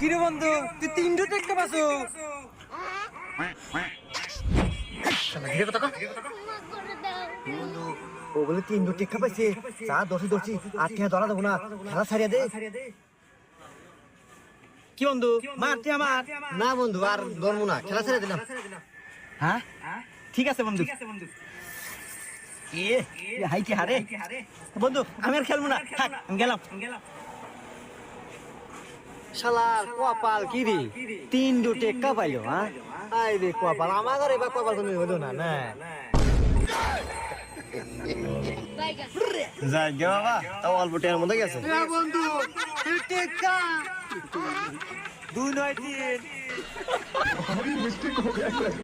কিরে বন্ধু তুই তিনটে বন্ধু বলে তিন দু টেক্কা পাইছে। চা দশি দশি আট টাকা ধরা দেবো না। খেলা ছাড়িয়ে দে। কি বন্ধু? মারতে আমার? না বন্ধু আর ধরবো না। খেলা ছেড়ে দিলাম। হ্যাঁ? ঠিক আছে বন্ধু। এ হাই কি হারে? বন্ধু আমি আর খেলব না। গেলাম। শালার কপাল কি রে তিন দু টেক্কা পাইলো হ্যাঁ? আই রে কপাল আমার ঘরে বা কপাল তুমি হলো না না। যাই গে বাবা তাও অল্প টেয়ার মধ্যে গেছে। বন্ধু টেক্কা দুই নয় তিন।